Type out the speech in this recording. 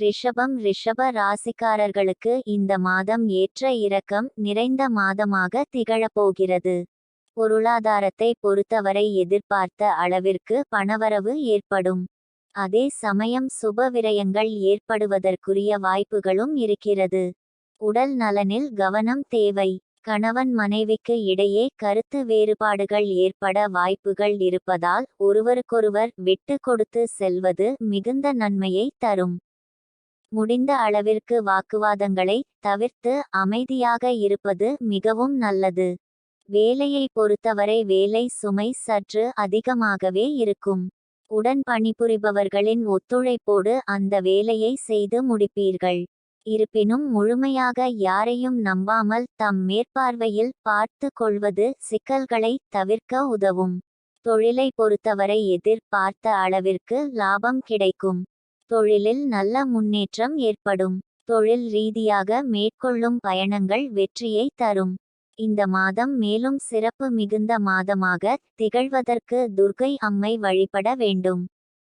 ரிஷபம் ரிஷப ராசிக்காரர்களுக்கு இந்த மாதம் ஏற்ற இறக்கம் நிறைந்த மாதமாக திகழப்போகிறது. பொருளாதாரத்தை பொறுத்தவரை எதிர்பார்த்த அளவிற்கு பணவரவு ஏற்படும். அதே சமயம் சுப விரயங்கள் ஏற்படுவதற்குரிய வாய்ப்புகளும் இருக்கிறது. உடல் நலனில் கவனம் தேவை. கணவன் மனைவிக்கு இடையே கருத்து வேறுபாடுகள் ஏற்பட வாய்ப்புகள் இருப்பதால் ஒருவருக்கொருவர் விட்டு கொடுத்து செல்வது மிகுந்த நன்மையை தரும். முடிந்த அளவிற்கு வாக்குவாதங்களை தவிர்த்து அமைதியாக இருப்பது மிகவும் நல்லது. வேலையை பொறுத்தவரை வேலை சுமை சற்று அதிகமாகவே இருக்கும். உடன் பணிபுரிபவர்களின் ஒத்துழைப்போடு அந்த வேலையை செய்து முடிப்பீர்கள். இருப்பினும் முழுமையாக யாரையும் நம்பாமல் தம் மேற்பார்வையில் பார்த்து கொள்வது சிக்கல்களை தவிர்க்க உதவும். தொழிலை பொறுத்தவரை எதிர்பார்த்த அளவிற்கு லாபம் கிடைக்கும். தொழிலில் நல்ல முன்னேற்றம் ஏற்படும். தொழில் ரீதியாக மேற்கொள்ளும் பயணங்கள் வெற்றியை தரும். இந்த மாதம் மேலும் சிறப்பு மிகுந்த மாதமாக திகழ்வதற்கு துர்க்கை அம்மை வழிபட வேண்டும்.